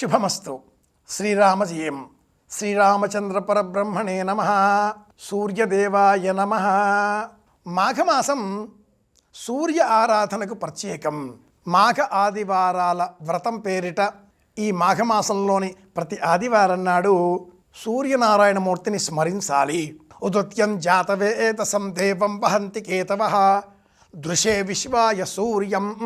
శుభమస్తు. శ్రీరామజీయం శ్రీరామచంద్ర పరబ్రహ్మణే నమ. సూర్యదేవాయ నమ. మాఘమాసం సూర్య ఆరాధనకు ప్రత్యేకం. మాఘ ఆదివారాల వ్రతం పేరిట ఈ మాఘమాసంలోని ప్రతి ఆదివారం నాడు సూర్యనారాయణమూర్తిని స్మరించాలి. ఉదత్యం జాతవేతసం దేవం వహంతి కేతవ. దృశే విశ్వాయ సూర్యం.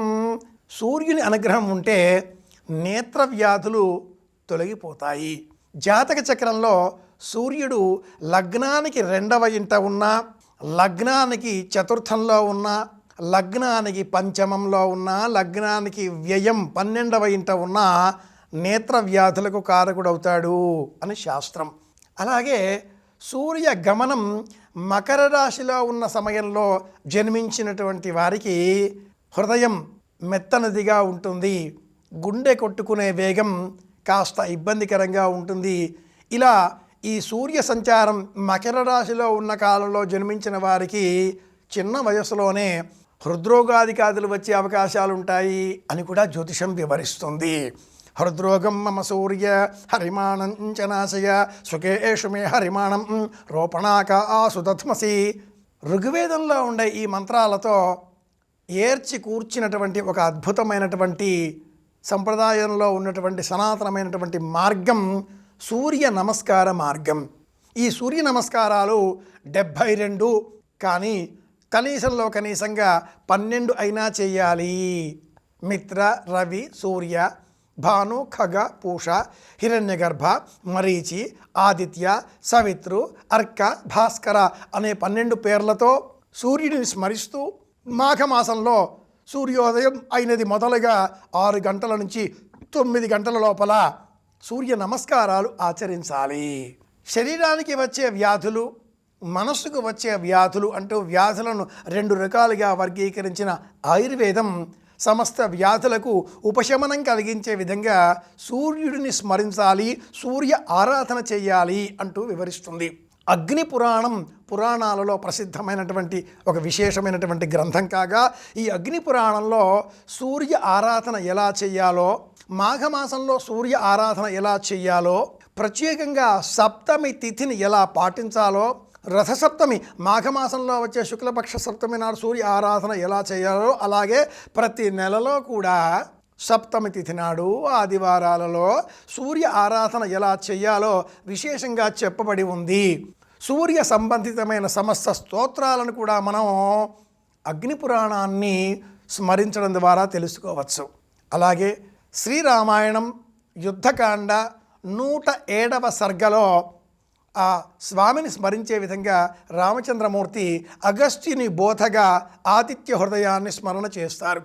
సూర్యుని అనుగ్రహం ఉంటే నేత్ర వ్యాధులు తొలగిపోతాయి. జాతక చక్రంలో సూర్యుడు లగ్నానికి రెండవ ఇంట ఉన్న లగ్నానికి చతుర్థంలో ఉన్న లగ్నానికి పంచమంలో ఉన్న లగ్నానికి వ్యయం పన్నెండవ ఇంట ఉన్న నేత్ర వ్యాధులకు కారకుడవుతాడు అని శాస్త్రం. అలాగే సూర్య గమనం మకర రాశిలో ఉన్న సమయంలో జన్మించినటువంటి వారికి హృదయం మెత్తనదిగా ఉంటుంది. గుండె కొట్టుకునే వేగం కాస్త ఇబ్బందికరంగా ఉంటుంది. ఇలా ఈ సూర్య సంచారం మకర రాశిలో ఉన్న కాలంలో జన్మించిన వారికి చిన్న వయసులోనే హృద్రోగాధికారులు వచ్చే అవకాశాలు ఉంటాయి అని కూడా జ్యోతిషం వివరిస్తుంది. హృద్రోగం మమ సూర్య హరిమాణం చ సుఖేషు మే హరిమాణం రోపణాక ఆసుదత్మసి ఋగ్వేదంలో ఉండే ఈ మంత్రాలతో ఏర్చి కూర్చినటువంటి ఒక అద్భుతమైనటువంటి సంప్రదాయంలో ఉన్నటువంటి సనాతనమైనటువంటి మార్గం సూర్య నమస్కార మార్గం. ఈ సూర్య నమస్కారాలు డెబ్భై రెండు కానీ కనీసంలో కనీసంగా పన్నెండు అయినా చేయాలి. మిత్ర రవి సూర్య భాను ఖగ పూష హిరణ్యగర్భ మరీచి ఆదిత్య సవిత్రు అర్క భాస్కర అనే పన్నెండు పేర్లతో సూర్యుడిని స్మరిస్తూ మాఘమాసంలో సూర్యోదయం అయినది మొదలుగా ఆరు గంటల నుంచి తొమ్మిది గంటల లోపల సూర్య నమస్కారాలు ఆచరించాలి. శరీరానికి వచ్చే వ్యాధులు మనస్సుకు వచ్చే వ్యాధులు అంటూ వ్యాధులను రెండు రకాలుగా వర్గీకరించిన ఆయుర్వేదం సమస్త వ్యాధులకు ఉపశమనం కలిగించే విధంగా సూర్యుడిని స్మరించాలి సూర్య ఆరాధన చేయాలి అంటూ వివరిస్తుంది. అగ్ని పురాణం పురాణాలలో ప్రసిద్ధమైనటువంటి ఒక విశేషమైనటువంటి గ్రంథం కాగా ఈ అగ్ని పురాణంలో సూర్య ఆరాధన ఎలా చేయాలో మాఘమాసంలో సూర్య ఆరాధన ఎలా చేయాలో ప్రత్యేకంగా సప్తమి తిథిని ఎలా పాటించాలో రథసప్తమి మాఘమాసంలో వచ్చే శుక్లపక్ష సప్తమి నాడు సూర్య ఆరాధన ఎలా చేయాలో అలాగే ప్రతి నెలలో కూడా సప్తమి తిథి నాడు ఆదివారాలలో సూర్య ఆరాధన ఎలా చేయాలో విశేషంగా చెప్పబడి ఉంది. సూర్య సంబంధితమైన సమస్త స్తోత్రాలను కూడా మనం అగ్ని పురాణాన్ని స్మరించడం ద్వారా తెలుసుకోవచ్చు. అలాగే శ్రీరామాయణం యుద్ధకాండ నూట ఏడవ సర్గలో ఆ స్వామిని స్మరించే విధంగా రామచంద్రమూర్తి అగస్త్యుని బోధగా ఆతిథ్య హృదయాన్ని స్మరణ చేస్తారు.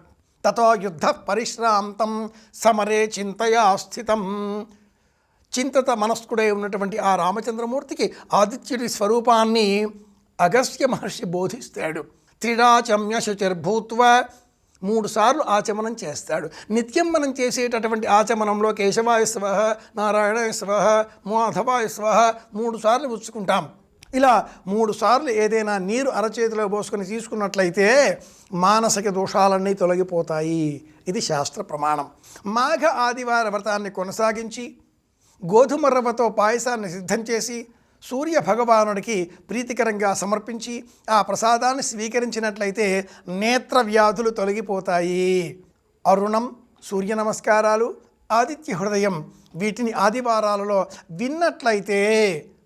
తతో యుద్ధ పరిశ్రాంతం సమరే చింతయా స్థితం చింతత మనస్కుడై ఉన్నటువంటి ఆ రామచంద్రమూర్తికి ఆదిత్యుడి స్వరూపాన్ని అగస్త్య మహర్షి బోధిస్తాడు. త్రిడాచమ్య శుచిర్భూత్వ మూడుసార్లు ఆచమనం చేస్తాడు. నిత్యం మనం చేసేటటువంటి ఆచమనంలో కేశవాయ స్వహ నారాయణ స్వహ మాధవాయ స్వహ మూడుసార్లు ఉచ్చుకుంటాం ఇలా మూడు సార్లు ఏదైనా నీరు అరచేతిలో పోసుకొని తీసుకున్నట్లయితే మానసిక దోషాలన్నీ తొలగిపోతాయి. ఇది శాస్త్ర ప్రమాణం. మాఘ ఆదివార వ్రతాన్ని కొనసాగించి గోధుమ రవ్వతో పాయసాన్ని సిద్ధం చేసి సూర్య భగవానుడికి ప్రీతికరంగా సమర్పించి ఆ ప్రసాదాన్ని స్వీకరించినట్లయితే నేత్ర వ్యాధులు తొలగిపోతాయి. అరుణం సూర్య నమస్కారాలు ఆదిత్య హృదయం వీటిని ఆదివారాలలో విన్నట్లయితే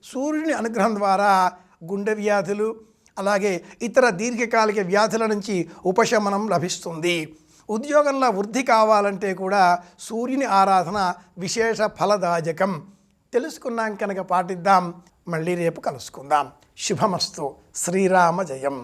సూర్యుని అనుగ్రహం ద్వారా గుండె వ్యాధులు అలాగే ఇతర దీర్ఘకాలిక వ్యాధుల నుంచి ఉపశమనం లభిస్తుంది. ఉద్యోగంలో వృద్ధి కావాలంటే కూడా సూర్యుని ఆరాధన విశేష ఫలదాయకం. తెలుసుకున్నాం కనుక పాటిద్దాం. మళ్ళీ రేపు కలుసుకుందాం. శుభమస్తు. శ్రీరామ జయం.